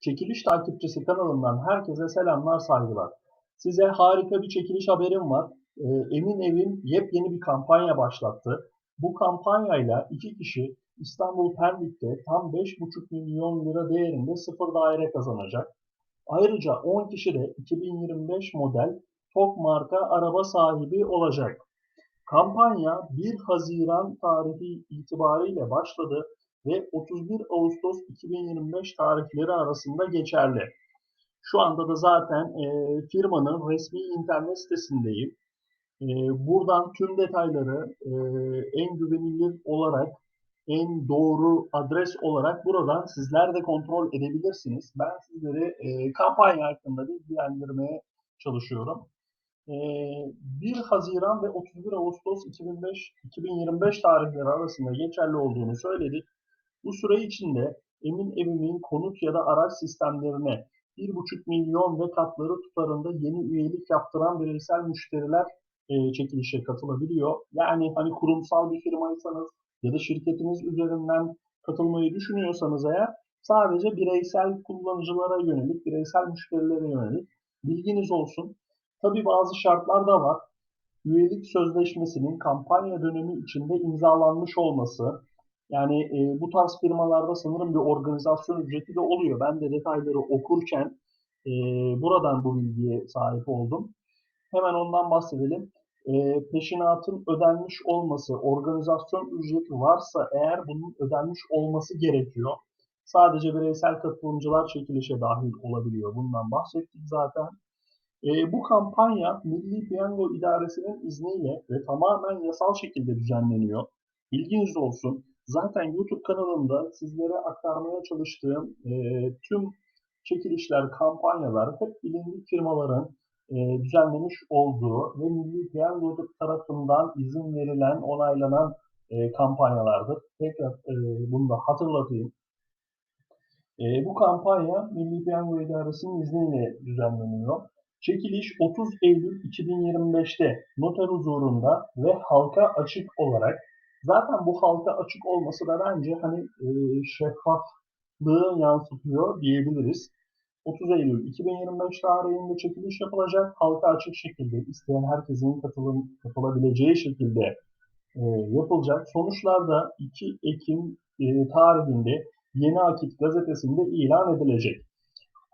Çekiliş takipçisi kanalımdan herkese selamlar, saygılar. Size harika bir çekiliş haberim var. Ee, Emin Evim yepyeni bir kampanya başlattı. Bu kampanyayla iki kişi İstanbul Pendik'te tam 5,5 milyon lira değerinde sıfır daire kazanacak. Ayrıca 10 kişi de 2025 model TOG marka araba sahibi olacak. Kampanya 1 Haziran tarihi itibariyle başladı ve 31 Ağustos 2025 tarihleri arasında geçerli. Şu anda da zaten e, firmanın resmi internet sitesindeyim. E, buradan tüm detayları e, en güvenilir olarak, en doğru adres olarak buradan sizler de kontrol edebilirsiniz. Ben sizleri e, kampanya hakkında bilgilendirmeye çalışıyorum. E, 1 Haziran ve 31 Ağustos 2005, 2025 tarihleri arasında geçerli olduğunu söyledik. Bu süre içinde Emin Evimin konut ya da araç sistemlerine 1,5 milyon ve katları tutarında yeni üyelik yaptıran bireysel müşteriler e, çekilişe katılabiliyor. Yani hani kurumsal bir firmaysanız ya da şirketiniz üzerinden katılmayı düşünüyorsanız eğer sadece bireysel kullanıcılara yönelik, bireysel müşterilere yönelik bilginiz olsun. Tabii bazı şartlar da var. Üyelik sözleşmesinin kampanya dönemi içinde imzalanmış olması, yani e, bu tarz firmalarda sanırım bir organizasyon ücreti de oluyor. Ben de detayları okurken e, buradan bu bilgiye sahip oldum. Hemen ondan bahsedelim. E, peşinatın ödenmiş olması, organizasyon ücreti varsa eğer bunun ödenmiş olması gerekiyor. Sadece bireysel katılımcılar çekilişe dahil olabiliyor. Bundan bahsettik zaten. E, bu kampanya Milli Piyango İdaresi'nin izniyle ve tamamen yasal şekilde düzenleniyor. Bilginiz olsun. Zaten YouTube kanalımda sizlere aktarmaya çalıştığım e, tüm çekilişler, kampanyalar hep bilindik firmaların e, düzenlemiş olduğu ve Milli Piyango tarafından izin verilen, onaylanan e, kampanyalardır. Tekrar e, bunu da hatırlatayım. E, bu kampanya Milli Piyango İdaresi'nin izniyle düzenleniyor. Çekiliş 30 Eylül 2025'te noter huzurunda ve halka açık olarak Zaten bu halka açık olması da bence hani e, şeffaflığı yansıtıyor diyebiliriz. 30 Eylül 2025 tarihinde çekiliş yapılacak. Halka açık şekilde isteyen herkesin katılım, katılabileceği şekilde e, yapılacak. Sonuçlar da 2 Ekim e, tarihinde Yeni Akit gazetesinde ilan edilecek.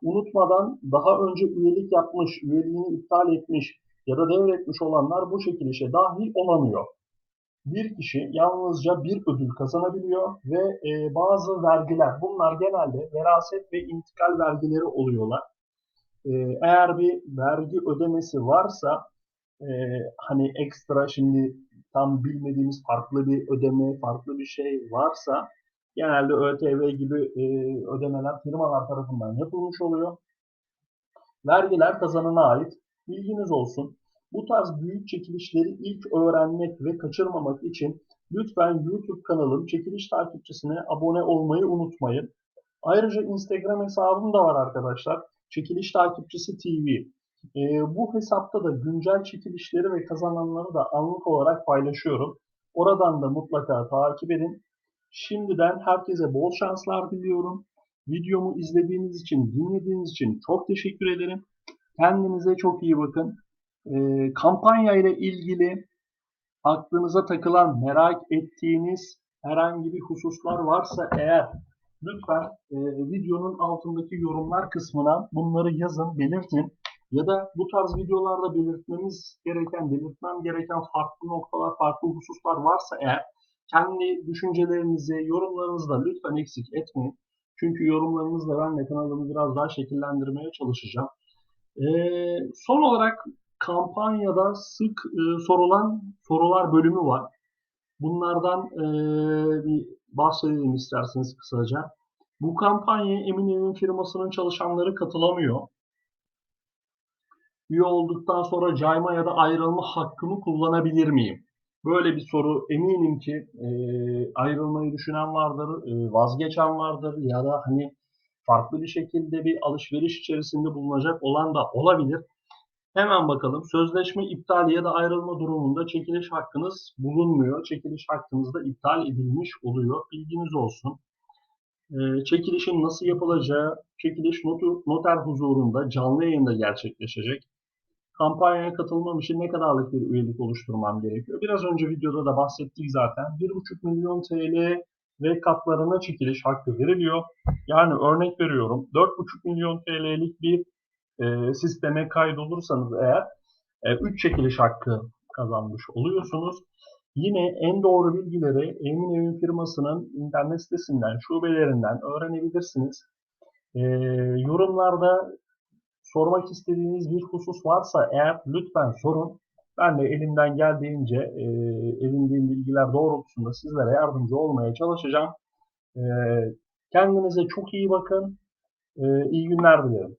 Unutmadan daha önce üyelik yapmış, üyeliğini iptal etmiş ya da devretmiş olanlar bu çekilişe dahil olamıyor bir kişi yalnızca bir ödül kazanabiliyor ve e, bazı vergiler, bunlar genelde veraset ve intikal vergileri oluyorlar. E, eğer bir vergi ödemesi varsa, e, hani ekstra şimdi tam bilmediğimiz farklı bir ödeme, farklı bir şey varsa, genelde ÖTV gibi e, ödemeler firmalar tarafından yapılmış oluyor. Vergiler kazanana ait. Bilginiz olsun. Bu tarz büyük çekilişleri ilk öğrenmek ve kaçırmamak için lütfen YouTube kanalım çekiliş takipçisine abone olmayı unutmayın. Ayrıca Instagram hesabım da var arkadaşlar. Çekiliş takipçisi TV. E, ee, bu hesapta da güncel çekilişleri ve kazananları da anlık olarak paylaşıyorum. Oradan da mutlaka takip edin. Şimdiden herkese bol şanslar diliyorum. Videomu izlediğiniz için, dinlediğiniz için çok teşekkür ederim. Kendinize çok iyi bakın e, kampanya ile ilgili aklınıza takılan, merak ettiğiniz herhangi bir hususlar varsa eğer lütfen e, videonun altındaki yorumlar kısmına bunları yazın, belirtin. Ya da bu tarz videolarda belirtmemiz gereken, belirtmem gereken farklı noktalar, farklı hususlar varsa eğer kendi düşüncelerinizi, yorumlarınızı da lütfen eksik etmeyin. Çünkü yorumlarınızla ben kanalımı biraz daha şekillendirmeye çalışacağım. Ee, son olarak kampanyada sık e, sorulan sorular bölümü var. Bunlardan e, bir bahsedelim isterseniz kısaca. Bu kampanyaya Eminönü'nün firmasının çalışanları katılamıyor. Üye olduktan sonra cayma ya da ayrılma hakkımı kullanabilir miyim? Böyle bir soru eminim ki e, ayrılmayı düşünen vardır, e, vazgeçen vardır ya da hani farklı bir şekilde bir alışveriş içerisinde bulunacak olan da olabilir. Hemen bakalım. Sözleşme iptali ya da ayrılma durumunda çekiliş hakkınız bulunmuyor. Çekiliş hakkınız da iptal edilmiş oluyor. Bilginiz olsun. e, çekilişin nasıl yapılacağı, çekiliş noter huzurunda canlı yayında gerçekleşecek. Kampanyaya katılmam için ne kadarlık bir üyelik oluşturmam gerekiyor? Biraz önce videoda da bahsettik zaten. 1,5 milyon TL ve katlarına çekiliş hakkı veriliyor. Yani örnek veriyorum 4,5 milyon TL'lik bir e, sisteme kaydolursanız eğer 3 çekiliş hakkı kazanmış oluyorsunuz. Yine en doğru bilgileri Emin Evin firmasının internet sitesinden, şubelerinden öğrenebilirsiniz. E, yorumlarda sormak istediğiniz bir husus varsa eğer lütfen sorun. Ben de elimden geldiğince e, edindiğim bilgiler doğrultusunda sizlere yardımcı olmaya çalışacağım. E, kendinize çok iyi bakın. E, iyi günler dilerim.